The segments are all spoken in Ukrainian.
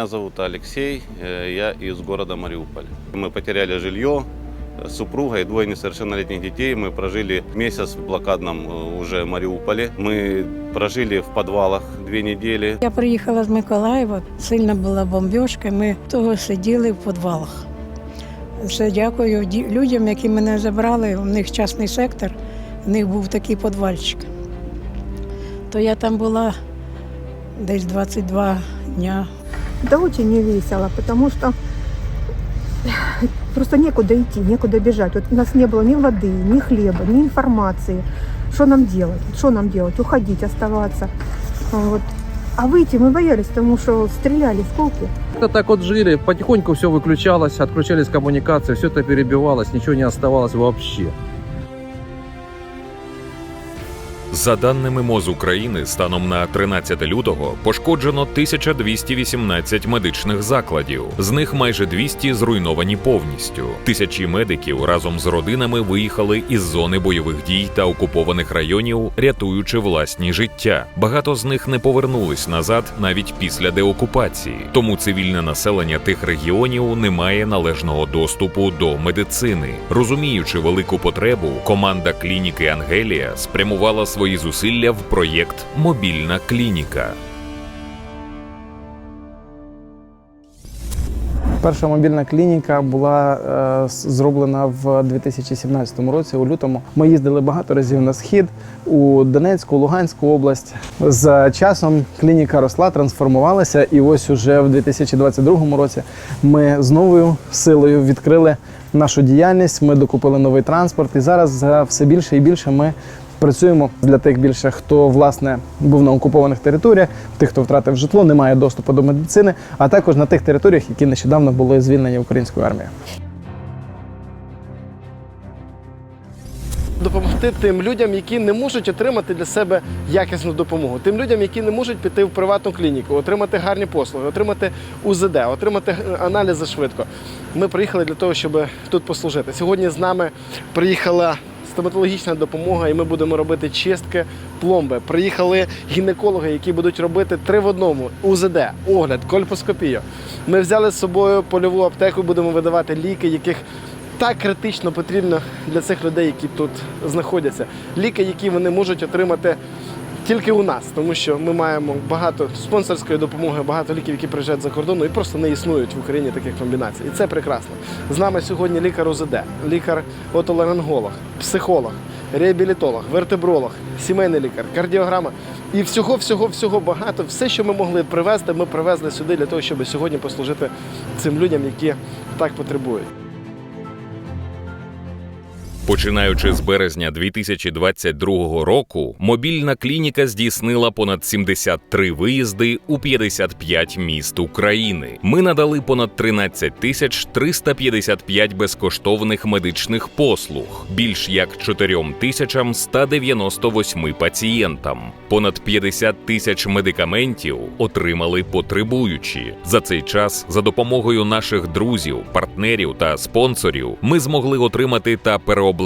Меня зовут Алексей, э, я из города Мариуполь. Мы потеряли жилье, э, супруга и двое несовершеннолетних детей. Мы прожили месяц в блокадном э, уже Мариуполе. Мы прожили в подвалах две недели. Я приїхала з Миколаєва, сильна була бомбіжка, ми того сиділи в підвалах. Це дякую ді- людям, які мене забрали. У них частний сектор, у них був такий підвальчик. То я там була десь 22 дня. Да очень не весело, потому что просто некуда идти, некуда бежать. Вот у нас не было ни воды, ни хлеба, ни информации. Что нам делать? Что нам делать? Уходить, оставаться. Вот. А выйти мы боялись, потому что стреляли в колки. Это так вот жили, потихоньку все выключалось, отключались коммуникации, все это перебивалось, ничего не оставалось вообще. За даними МОЗ України, станом на 13 лютого пошкоджено 1218 медичних закладів. З них майже 200 зруйновані повністю. Тисячі медиків разом з родинами виїхали із зони бойових дій та окупованих районів, рятуючи власні життя. Багато з них не повернулись назад навіть після деокупації. Тому цивільне населення тих регіонів не має належного доступу до медицини. Розуміючи велику потребу, команда клініки Ангелія спрямувала свої зусилля в проєкт Мобільна клініка. Перша мобільна клініка була е, зроблена в 2017 році, у лютому. Ми їздили багато разів на схід у Донецьку, Луганську область. З часом клініка росла, трансформувалася, і ось уже в 2022 році ми з новою силою відкрили нашу діяльність. Ми докупили новий транспорт, і зараз все більше і більше ми. Працюємо для тих більше, хто власне був на окупованих територіях, тих, хто втратив житло, не має доступу до медицини, а також на тих територіях, які нещодавно були звільнені українською армією. допомогти тим людям, які не можуть отримати для себе якісну допомогу, тим людям, які не можуть піти в приватну клініку, отримати гарні послуги, отримати УЗД, отримати е, аналізи швидко. Ми приїхали для того, щоб тут послужити. Сьогодні з нами приїхала. Стоматологічна допомога, і ми будемо робити чистки пломби. Приїхали гінекологи, які будуть робити три в одному: УЗД, огляд, кольпоскопію. Ми взяли з собою польову аптеку, будемо видавати ліки, яких так критично потрібно для цих людей, які тут знаходяться. Ліки, які вони можуть отримати тільки у нас, тому що ми маємо багато спонсорської допомоги, багато ліків, які приїжджають за кордону і просто не існують в Україні таких комбінацій. І це прекрасно. З нами сьогодні лікар ОЗД, лікар отоларинголог, психолог, реабілітолог, вертебролог, сімейний лікар, кардіограма. І всього, всього, всього багато. Все, що ми могли привезти, ми привезли сюди для того, щоб сьогодні послужити цим людям, які так потребують. Починаючи з березня 2022 року, мобільна клініка здійснила понад 73 виїзди у 55 міст України. Ми надали понад 13 тисяч 355 безкоштовних медичних послуг, більш як 4 тисячам 198 пацієнтам. Понад 50 тисяч медикаментів отримали потребуючі. За цей час, за допомогою наших друзів, партнерів та спонсорів, ми змогли отримати та переобладнати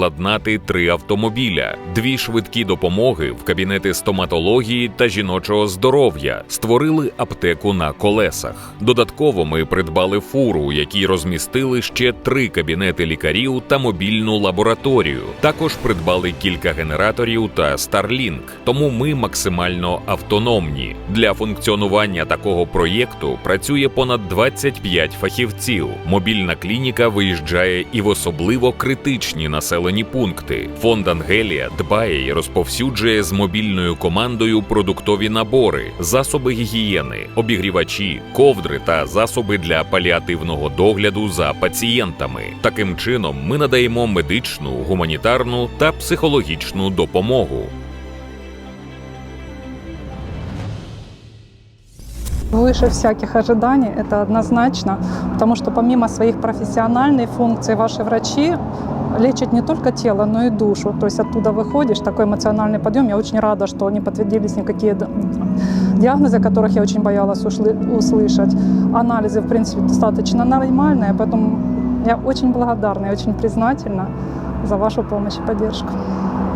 три автомобіля, дві швидкі допомоги в кабінети стоматології та жіночого здоров'я, створили аптеку на колесах. Додатково ми придбали фуру, у якій розмістили ще три кабінети лікарів та мобільну лабораторію. Також придбали кілька генераторів та Starlink. Тому ми максимально автономні. Для функціонування такого проєкту працює понад 25 фахівців. Мобільна клініка виїжджає і в особливо критичні населені пункти. Фонд Ангелія дбає і розповсюджує з мобільною командою продуктові набори, засоби гігієни, обігрівачі, ковдри та засоби для паліативного догляду за пацієнтами. Таким чином, ми надаємо медичну, гуманітарну та психологічну допомогу. Выше всяких ожиданий, это однозначно, потому что помимо своих профессиональных функций ваши врачи лечат не только тело, но и душу. То есть оттуда выходишь, такой эмоциональный подъем. Я очень рада, что не подтвердились никакие д- диагнозы, которых я очень боялась ушли- услышать. Анализы, в принципе, достаточно нормальные, поэтому я очень благодарна и очень признательна за вашу помощь и поддержку.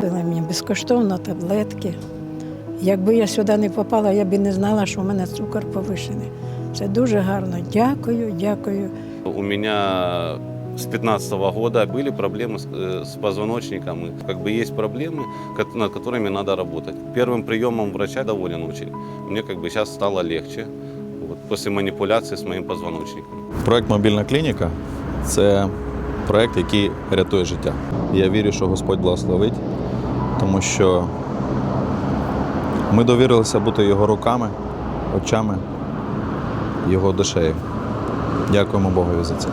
Дали мені безкоштовно таблетки. Якби я сюди не попала, я б і не знала, що в мене цукор повишений. Це дуже гарно. Дякую, дякую. У меня с 15 года были проблемы с, э, с позвоночником. И как бы есть проблемы, ко- над которыми надо работать. Первым приемом врача доволен очень. Мне как бы сейчас стало легче вот, после манипуляции с моим позвоночником. Проект Мобільна клініка це проект, який рятує життя. Я вірю, що Господь благословить, тому що ми довірилися бути його руками, очами, його душею. Дякуємо Богові за це.